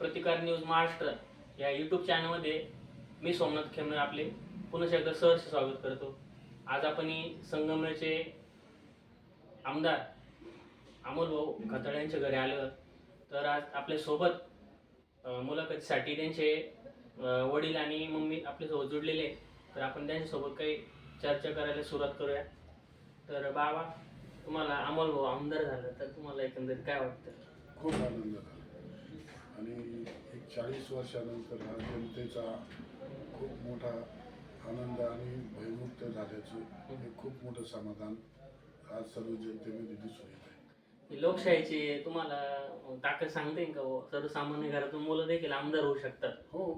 प्रतिकार न्यूज महाराष्ट्र या यूट्यूब चॅनलमध्ये मी सोमनाथ खेमनर आपले पुन्हा एकदा सहर्ष स्वागत करतो. आज आपण ही संगमनेरचे आमदार अमोल भाऊ खताळ यांच्या घरी आलो. तर आज आपल्यासोबत मुलाखतीसाठी त्यांचे वडील आणि मम्मी आपल्यासोबत जुडलेले तर आपण त्यांच्यासोबत काही चर्चा करायला सुरुवात करूया. तर बाबा तुम्हाला अमोल भाऊ आमदार झालं. तर तुम्हाला एकंदरीत काय वाटतं? खूप आनंद झाला. आणि एक चाळीस वर्षानंतर हा जनतेचा खूप मोठा आनंद आणि भयमुक्त झाल्याचं हे खूप मोठं समाधान आज सर्व जनतेमध्ये दिसून येत आहे. लोकशाहीची तुम्हाला ताकद सांगते का? सर्वसामान्य घरातून मुलं देखील आमदार होऊ शकतात. हो.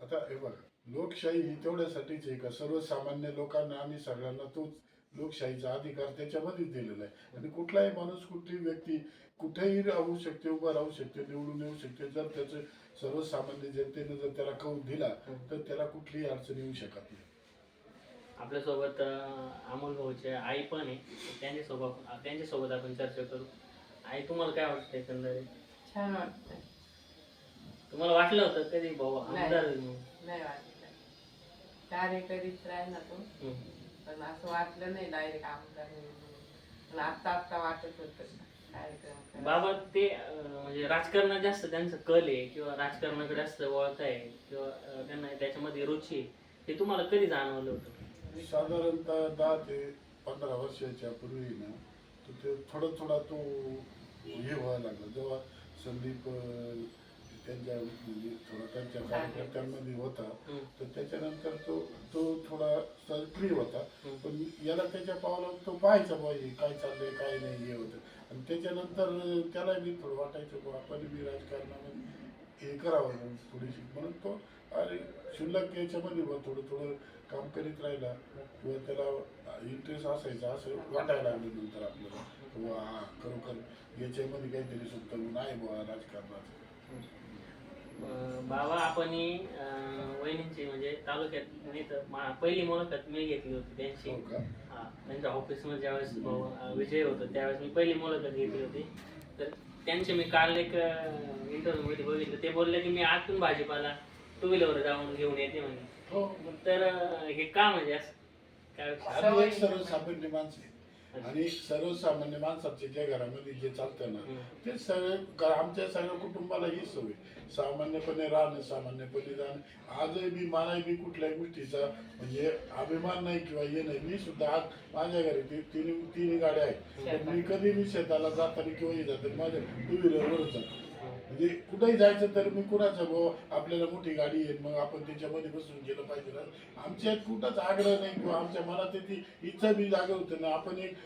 आता हे बघा लोकशाही ही तेवढ्यासाठीच आहे का? सर्वसामान्य लोकांना आणि सगळ्यांना तोच लोकशाहीचा अधिकार त्याच्यामध्येच दिलेला आहे. आणि कुठलाही माणूस कुठलीही व्यक्ती कुठेही राहू शकते उभा राहू शकते निवडून येऊ शकते. जर त्याचं सर्वसामान्य जनतेने जर त्याला कौल दिला तर त्याला कुठलीही अडचण येऊ शकत नाही. आपल्यासोबत अमोल भाऊचे आई पण आहे. त्यांच्यासोबत त्यांच्यासोबत आपण चर्चा करू. आई तुम्हाला काय वाटतं एकंदरीत? छान वाटतं तुम्हाला वाटलं होतं कधी भाऊ? नाही. आमदार होईल म्हणून? नाही वाटलं. कार्य करीत राहिला तो. हम्म. पण असं वाटलं नाही डायरेक्ट आमदार होईल म्हणून. पण आता आता वाटत होत कार्यक्रम करायचा. बाबा ते अं, म्हणजे राजकारणात जास्त त्यांचं कल आहे किंवा राजकारणाकडे जास्त वळत आहे किंवा अं, त्यांना त्याच्यामध्ये रुची आहे ते तुम्हाला कधी जाणवलं होतं साधारणतः दहा ते पंधरा वर्षाच्या पूर्वी ना तर ते थोडा थोडा तो हे व्हायला लागला जेव्हा संदीप अं, त्यांच्या म्हणजे थोडा त्यांच्या कार्यकर्त्यांमध्ये होता. तर त्याच्यानंतर तो तो थोडा सक्रिय होता. पण याला त्याच्या पावला तो पाहायचा पाहिजे काय चाललंय काय नाही हे होतं. आणि त्याच्यानंतर त्याला बी थोडं वाटायचं बुवा आपण बी राजकारणामध्ये हे करावं थोडीशी. म्हणून तो अरे शिल्लक याच्यामध्ये बुवा थोडं थोडं काम करीत राहिला. किंवा त्याला इंटरेस्ट असायचा असं वाटायला लागलं नंतर आपल्याला. किंवा हा खरोखर याच्यामध्ये काहीतरी गुण आहे बुवा राजकारणाचं. बाबा आपण वहिनींची म्हणजे तालुक्यात पहिली मुलाखत मी घेतली होती त्यांची. हो त्यांच्या ऑफिसमध्ये ज्यावेळेस भाऊ, अं, विजय होतो त्यावेळेस मी पहिली मुलाखत घेतली होती. तर त्यांचे मी काल एक इंटरव्ह्यू मध्ये बघितलं. ते बोलले की मी आतून भाजीपाला टू व्हीलरवर जाऊन घेऊन येते म्हणे. हो. तर हे का म्हणजे असं? काय सर्वसामान्य माणसं. आणि सर्वसामान्य माणसाचे ज्या घरामध्ये जे चालतं ना. ते सगळे घ- आमच्या सगळ्या कुटुंबाला ही सवय सामान्यपणे राहणं सामान्यपणे जाणं. आजही मी मलाही मी कुठल्याही गोष्टीचा म्हणजे अभिमान नाही किंवा हे नाही. मी सुद्धा आज माझ्या घरी ती- तिन्ही तिन्ही गाड्या आहेत. मी कधी मी शेताला जाताना किंवा हे जाताना माझ्या टू व्हीलरवरच जातो. म्हणजे कुठेही जायचं तर मी कुणाचं भाऊ आपल्याला मोठी गाडी येईल मग आपण त्याच्यामध्ये बसून गेलं पाहिजे ना. आमच्यात कुठंच आग्रह नाही किंवा आमच्या मनात ती इच्छा बी जागा होते ना आपण एक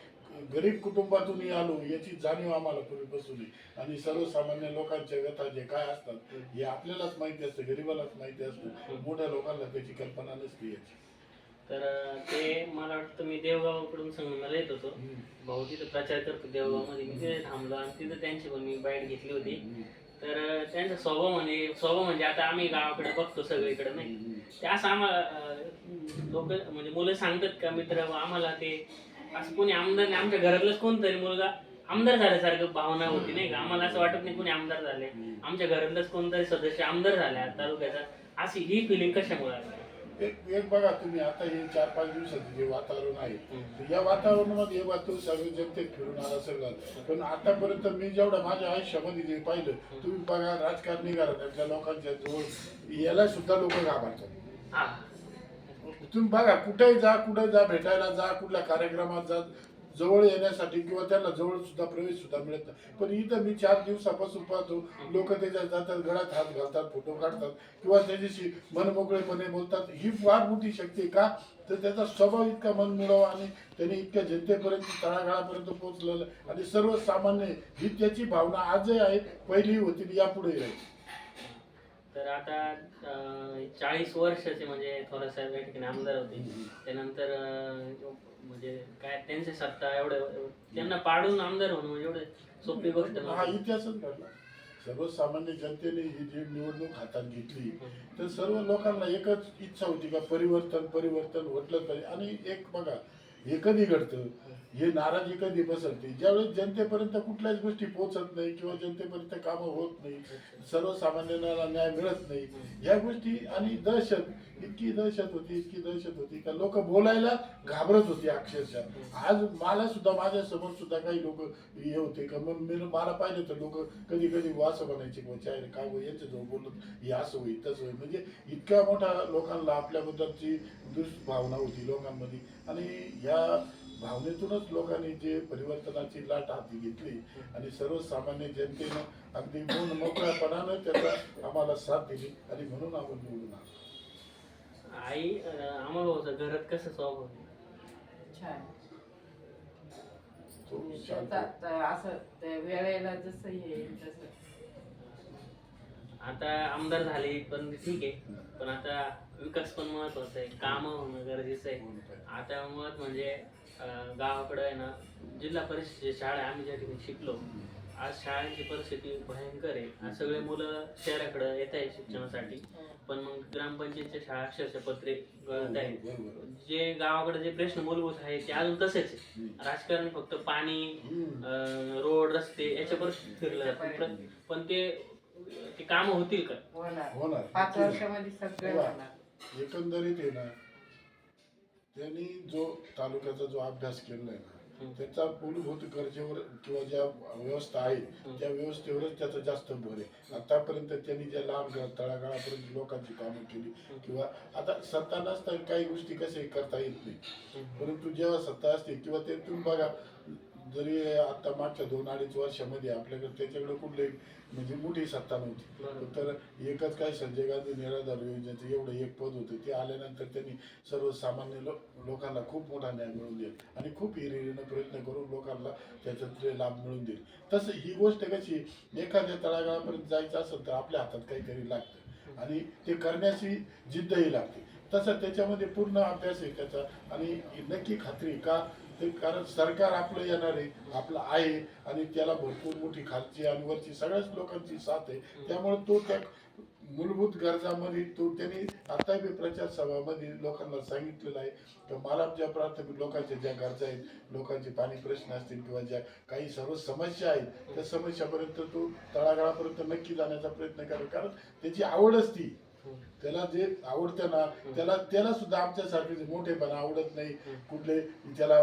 गरीब कुटुंबातूनही आलो याची जाणीव आम्हाला पूर्वीपासून आहे आणि सर्वसामान्य लोकांच्या व्यथा जे काय असतात हे आपल्यालाच माहिती असतं गरीबालाच माहिती असतं. मोठ्या लोकांना त्याची कल्पना नसते याची. तर ते मला वाटतं मी देवगावाकडून संगमाला येत होतो. भाऊ तिथं प्रचार करतो देवगावमध्ये मी तिथे थांबलो आणि तिथं त्यांची पण मी बाईट घेतली होती. तर त्यांचा स्वभाव म्हणजे स्वभाव म्हणजे आता आम्ही गावाकडे बघतो सगळीकडे नाही ते असं आम्हाला लोक म्हणजे मुलं सांगतात का मित्र "वा, आम्हाला ते असं कोणी आमदार नाही आमच्या घरातलंच कोणतरी मुलगा आमदार झाल्यासारखं भावना होती नाही का? आम्हाला असं वाटत नाही कोणी आमदार झाले आमच्या घरातलंच कोणतरी सदस्य आमदार झाले तालुक्याचा. अशी ही फिलिंग कशामुळे आली? एक एक बघा तुम्ही आता हे चार पाच दिवसाचं जे वातावरण आहे या वातावरणामध्ये हे वातावरण सर्व जनतेत फिरून आला सगळं. पण आतापर्यंत मी जेवढं माझ्या आयुष्यामध्ये जे पाहिलं तुम्ही बघा राजकारणी घराण्यातल्या लोकांच्या जवळ याला सुद्धा लोक घाबरतात. हा. तुम्ही बघा कुठेही जा कुठे जा भेटायला जा कुठल्या कार्यक्रमात जा जवळ येण्यासाठी किंवा त्यांना जवळ सुद्धा प्रवेश सुद्धा मिळत नाही. पण इथं मी चार दिवसापासून पाहतो लोक त्याच्यात जातात गळ्यात हात घालतात फोटो काढतात किंवा त्याच्याशी मनमोकळेपणे बोलतात. ही फार मोठी शक्ती आहे का? तर त्याचा स्वभाव इतका मन मिळावा आणि त्याने इतक्या जनतेपर्यंत तळागाळापर्यंत पोहोचलेलं आणि सर्वसामान्य ही त्याची भावना आजही आहे पहिली होती यापुढे आहे तर आता चाळीस वर्षाचे म्हणजे थोरासाहेब या ठिकाणी आमदार होते. त्यानंतर म्हणजे काय त्यांचे सत्ता एवढं त्यांना पाडून आमदार होणं म्हणजे एवढं सोपी गोष्ट हा नव्हती. इतिहासच घडला सर्वसामान्य जनतेने ही जी निवडणूक हातात घेतली तर सर्व लोकांना एकच इच्छा होती का परिवर्तन परिवर्तन म्हटलं पाहिजे आणि एक बघा हे कधी घडतं? हे नाराजी कधी बसलते ज्यावेळेस जनतेपर्यंत कुठल्याच गोष्टी पोहोचत नाही किंवा जनतेपर्यंत कामं होत नाही सर्वसामान्यांना न्याय मिळत नाही या गोष्टी आणि दहशत इतकी दहशत होती इतकी दहशत होती का लोक बोलायला घाबरत होती अक्षरशः. आज मला सुद्धा माझ्यासमोर सुद्धा काही लोक हे होते का? मग मी मला पाहिजे तर लोक कधी कधी वास बनायचे किंवा काय होईल याच्या जवळ बोलत हे असं होईल तसं होईल म्हणजे इतक्या मोठा लोकांना आपल्याबद्दलची दुष्भावना होती लोकांमध्ये. आणि या भावनेतूनच लोकांनी जे परिवर्तनाची लाट हाती घेतली आणि सर्वसामान्य जनतेनं अगदी मन मोकळ्यापणानं त्याचा आम्हाला साथ दिली आणि म्हणून आपण निवडून आलो. आई आम्हाला भाऊचा घरात कसं स्वभाव? छान. म्हणजे शांत त्याचा त- असं त्या वेळेला जसं येईल तसं. आता आमदार झाले पण ठीक आहे. पण आता विकास पण महत्त्वाचा आहे. काम होणं गरजेचं आहे. आता मुळात म्हणजे अं, गावाकडं आहे ना जिल्हा परिषदेची शाळा आहे, आम्ही ज्या ठिकाणी शिकलो आज शाळांची परिस्थिती भयंकर आहे आज सगळे मुलं शहराकडे येत आहे शिक्षणासाठी पण मग ग्रामपंचायतच्या शाळा अक्षरशः पत्रे गळत आहेत. जे गावाकडे जे प्रश्न मूलभूत आहेत ते अजून तसेच आहे. राजकारण फक्त पाणी. अं, रोड रस्ते याच्यावर फिरलं जातं पण- पण ते ते काम होतील का होणार होणार पाच वर्षामध्ये सगळे. होणार एकंदरीत आहे ना त्यांनी जो तालुक्याचा जो अभ्यास केलाय ना हम्म. त्याचा मूलभूत गरजेवर किंवा ज्या व्यवस्था आहेत त्या व्यवस्थेवरच त्याचा जास्त भर आहे. आतापर्यंत त्यांनी ज्या लांब तळागाळापर्यंत लोकांची कामं केली किंवा आता सत्ता नसताना काही गोष्टी कसे करता येत नाही. परंतु जेव्हा सत्ता असते किंवा ते तुम्ही बघा जरी आता मागच्या दोन अडीच वर्षामध्ये आपल्याकडे त्याच्याकडे कुठले म्हणजे मोठी सत्ता नव्हती. तर एकच काय संजय गांधी निराधार योजनेचं एवढं एक पद होतं ते आल्यानंतर त्यांनी सर्वसामान्य लो लोकांना खूप मोठा न्याय मिळवून दिला आणि खूप हिरिरीनं प्रयत्न करून लोकांना त्याच्यातले लाभ मिळवून दिले. तसं ही गोष्ट कशी एखाद्या तळागाळापर्यंत जायचं असेल तर आपल्या हातात काहीतरी लागतं आणि ते करण्याची जिद्दही लागते. तसं त्याच्यामध्ये पूर्ण अभ्यास आहे त्याचा आणि नक्की खात्री का ते कारण सरकार आपलं येणार आहे आपलं आहे आणि त्याला भरपूर मोठी खालची आणि वरची सगळ्याच लोकांची साथ आहे. त्यामुळे तो त्या मूलभूत गरजामध्ये तो त्यांनी आता बी प्रचार सभामध्ये लोकांना सांगितलेलं आहे. तर मला ज्या प्राथमिक लोकांच्या ज्या गरजा आहेत लोकांचे पाणी प्रश्न असतील किंवा ज्या काही सर्व समस्या आहेत त्या समस्यापर्यंत तो तळागाळापर्यंत नक्की जाण्याचा प्रयत्न करेल. कारण त्याची आवड असती. त्याला जे आवडतं ना त्याला त्याला सुद्धा आमच्यासारखे मोठेपणा आवडत नाही. कुठले त्याला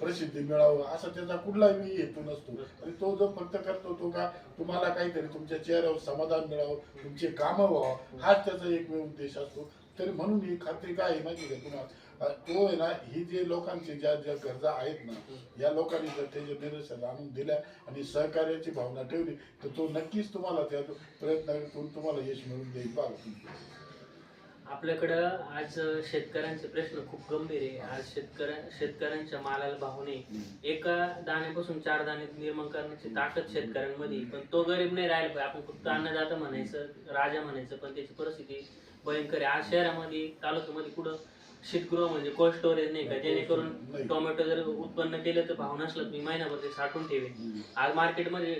प्रसिद्धी मिळावं असा त्याचा कुठलाही हेतू नसतो. आणि तो जो फक्त करतो तो का तुम्हाला काहीतरी तुमच्या चेहऱ्यावर समाधान मिळावं तुमचे कामं व्हावं हाच त्याचा एकमेव उद्देश असतो. तरी म्हणून ही खात्री काय आहे माहिती का तुम्हाला? तो आहे ना ही जे लोकांची ज्या ज्या गरजा आहेत ना या लोकांनी जर त्याचे निरसन आणून दिल्या आणि सहकार्याची भावना ठेवली तर तो नक्कीच तुम्हाला त्या प्रयत्नातून तुम्हाला यश मिळून देईल बघा. आपल्याकडं आज शेतकऱ्यांचे प्रश्न खूप गंभीर आहे. आज शेतकऱ्या शेतकऱ्यांच्या मालाला भाव नाही. एका दाण्यापासून चार दाणे निर्माण करण्याची ताकद शेतकऱ्यांमध्ये आहे. पण तो गरीब नाही राहिला पाहिजे. आपण फक्त अन्नदाता म्हणायचं राजा म्हणायचं पण त्याची परिस्थिती भयंकर आहे. आज शहरामध्ये तालुक्यामध्ये कुठं शीतगृह म्हणजे कोल्ड स्टोरेज नाही का? जेणेकरून नाही. टोमॅटो जर उत्पन्न केलं तर भाव नसला तुम्ही महिनाभर ते साठवून ठेवेल आज मार्केटमध्ये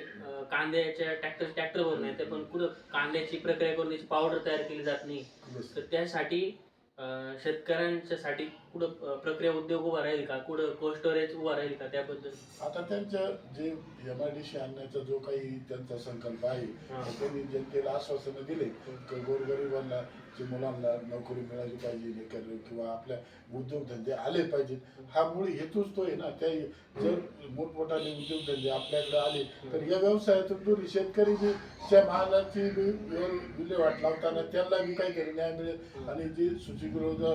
कांद्याच्या ट्रॅक्टर ट्रॅक्टर भरून येते पण कुठं कांद्याची प्रक्रिया करून त्याची पावडर तयार केली जात नाही. तर त्यासाठी शेतकऱ्यांच्या साठी कुठं प्रक्रिया उद्योग उभा राहील का? कुठं कोल्ड स्टोरेज उभा राहील का त्याबद्दल? आता त्यांचं जे एम आय डी सी आणण्याचा जो काही त्यांचा संकल्प आहे. तर त्यांनी जनतेला आश्वासनं दिले गोरगरिबांना जे मुलांना नोकरी मिळाली पाहिजे हे करणं किंवा आपल्या उद्योगधंदे आले पाहिजेत हा मूळ हेतूच तो आहे ना. त्या जर मोठमोठाले उद्योगधंदे आपल्याकडे आले तर या व्यवसायातून दूर शेतकरी जे त्या महालाची विल्हेवाट लावताना त्यांना बी काहीतरी न्याय मिळेल आणि जे सुचिगृह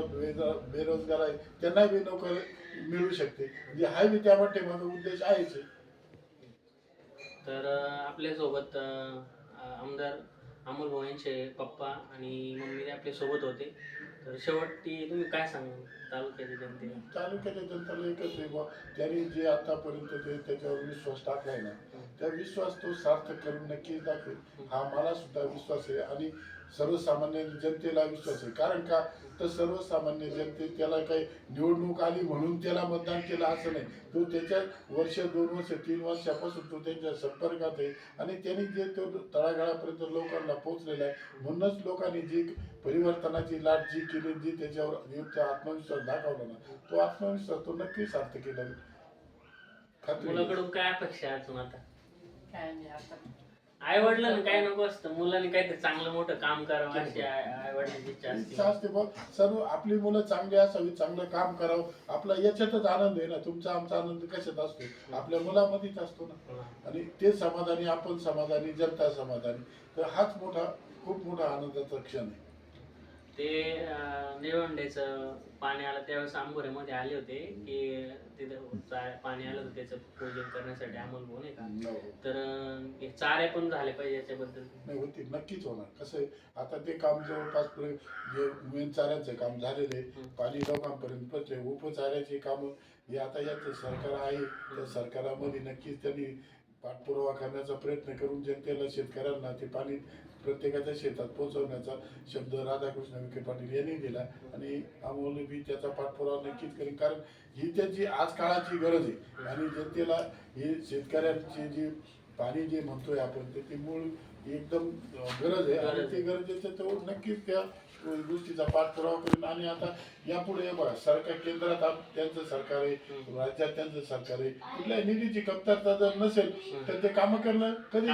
बेरोजगार आहे त्यांना बी नोकरी मिळू शकते. म्हणजे हा बी त्यामध्ये माझा उद्देश आहेच. तर आपल्यासोबत आमदार अमोल भाऊ यांचे पप्पा आणि मम्मी आपल्यासोबत होते. तर शेवटी तुम्ही काय सांगाल? तालुक्याच्या जनतेला तालुक्याच्या जनतेला एकच आहे बुवा त्यांनी जे आतापर्यंत ते त्याच्यावर विश्वास टाकलाय ना त्या विश्वास तो सार्थक करून नक्कीच दाखवेल. हा मला सुद्धा विश्वास आहे आणि सर्वसामान्य जनतेला विश्वास आहे. कारण का? तर सर्वसामान्य जनते त्याला काही निवडणूक आली म्हणून त्याला मतदान केलं असं नाही. तो त्याच्या वर्ष दोन वर्ष तीन वर्षापासून तो त्यांच्या संपर्कात आहे आणि त्यांनी जे तो तळागाळापर्यंत लोकांना पोहोचलेला आहे म्हणूनच लोकांनी जी परिवर्तनाची लाट जी केली जी त्याच्यावर आत्मविश्वास दाखवला ना तो आत्मविश्वास तो नक्की सार्थ केला. मुलाकडून काय अपेक्षा आहे अजून आता? काय नाही आता. आई वडिलांना काय नको असतं. मुलांनी काहीतरी चांगलं मोठं काम करावं अशी आई वडिलांची इच्छा इच्छा असते. असते बघ सर्व आपली मुलं चांगली असावी चांगलं काम करावं. आपला याच्यातच आनंद आहे ना. तुमचा आमचा आनंद कशात असतो? आपल्या मुलामध्येच असतो ना. आणि ते समाधानी आपण समाधानी जनता समाधानी. तर हाच मोठा खूप मोठा आनंदाचा क्षण आहे. ते निळवंडेचं पाणी आलं त्यावेळेस आंबोऱ्यामध्ये आले होते की तिथं पाणी आलं होतं त्याचं पूजन करण्यासाठी अमोल भाऊ नाही का? हो. तर अं, हे चारे पण झाले पाहिजे याच्याबद्दल. नाही होती नक्कीच होणार. कसं आहे आता ते काम जवळपास जे मेन चाऱ्यांचं काम झालेलं आहे हं. पाणी लोकांपर्यंत पोचले उपचाऱ्याची कामं हे आता याचं सरकार आहे त्या सरकारामध्ये नक्कीच त्यांनी पाठपुरावा करण्याचा प्रयत्न करून जनतेला शेतकऱ्यांना ते पाणी प्रत्येकाच्या शेतात पोहोचवण्याचा शब्द राधाकृष्ण विखे पाटील यांनी दिला आणि बी त्याचा पाठपुरावा नक्कीच करेल कारण ही त्याची आज काळाची गरज आहे. आणि जनतेला ही शेतकऱ्यांची जी पाणी जे म्हणतोय आपण ते ती मूळ एकदम गरज आहे. आणि गरज ते गरजेचं तो नक्कीच त्या गोष्टीचा पाठपुरावा करेल आणि आता यापुढे हे बघा सरकार केंद्रात आप- त्यांचं सरकार आहे राज्यात त्यांचं सरकार आहे. कुठल्या निधीची कमतरता जर नसेल तर ते कामं करणं कधी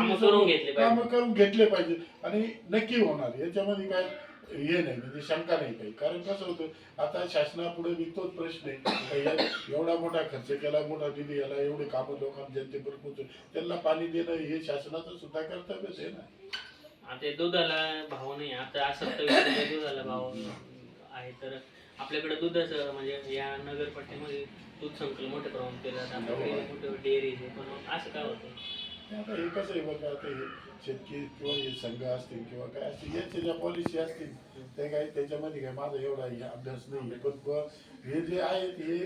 कामं करून घेतले पाहिजे. करून आणि नक्की होणार. याच्यामध्ये काय हे नाही म्हणजे शंका नाही काही. कारण कसं होतं आता शासनापुढे बी तोच प्रश्न आहे. एवढा मोठा खर्च केला मोठा निधी याला एवढे कामं लोकांना जनतेपर्यंत पोहोचव त्यांना पाणी देणं हे शासनाचं सुद्धा कर्तव्यच आहे ना. आता दुधाला भाव नाही. आता सत्तावीस दुधाला भाव आहे. तर आपल्याकडे दुधाचं म्हणजे या नगरपट्टीमध्ये दूध संकलन मोठ्या प्रमाणात केलं जातं. मोठे डेअरी आहे पण असं काय होतं? आता कसं आहे बघा हे शेतकरी किंवा हे संघ असतील किंवा काय असतील याच्या ज्या पॉलिसी असतील ते काय त्याच्यामध्ये काय माझा एवढा अभ्यास नाही. पण हे जे आहेत हे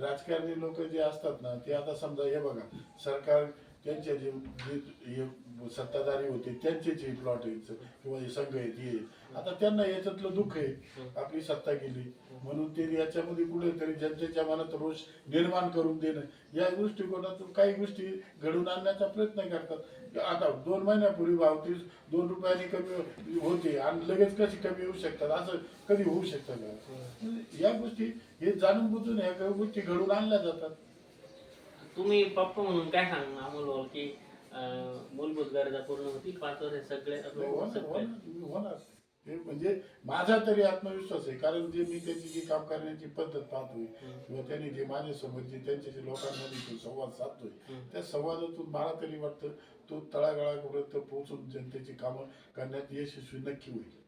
राजकारणी लोक जे असतात ना ते आता समजा हे बघा सरकार त्यांचे जे जे हे सत्ताधारी होते त्यांचेच हे प्लॉट आहेत किंवा हे संघ आहेत हे. आता त्यांना याच्यातलं दुःख आहे. आपली सत्ता गेली. म्हणून ते याच्यामध्ये कुठेतरी जनतेच्या मनात रोष निर्माण करून देणं. या दृष्टिकोनातून काही गोष्टी घडून आणण्याचा प्रयत्न करतात. आता दोन महिन्यापूर्वी भावतीस दोन रुपयांनी कमी होते आणि लगेच कशी कमी होऊ शकतात? असं कधी होऊ शकतं का? म्हणजे या गोष्टी हे जाणून बुजून ह्या गोष्टी घडून आणल्या जातात. तुम्ही पप्पा म्हणून काय सांगणार अमोल की अं, मूलभूत गरजा पूर्ण होतील पाच वर्ष सगळे हो, सगळे- होणार- होणार. हे म्हणजे माझा तरी आत्मविश्वास आहे कारण जे मी त्याची जी काम करण्याची पद्धत पाहतोय किंवा त्यांनी जे माझ्यासोबत जे त्यांच्याशी लोकांमध्ये जो संवाद साधतोय हम्म. त्या संवादातून मला तरी वाटतं तो तळागाळापर्यंत पोहोचून जनतेची कामं करण्यात यशस्वी नक्की होईल.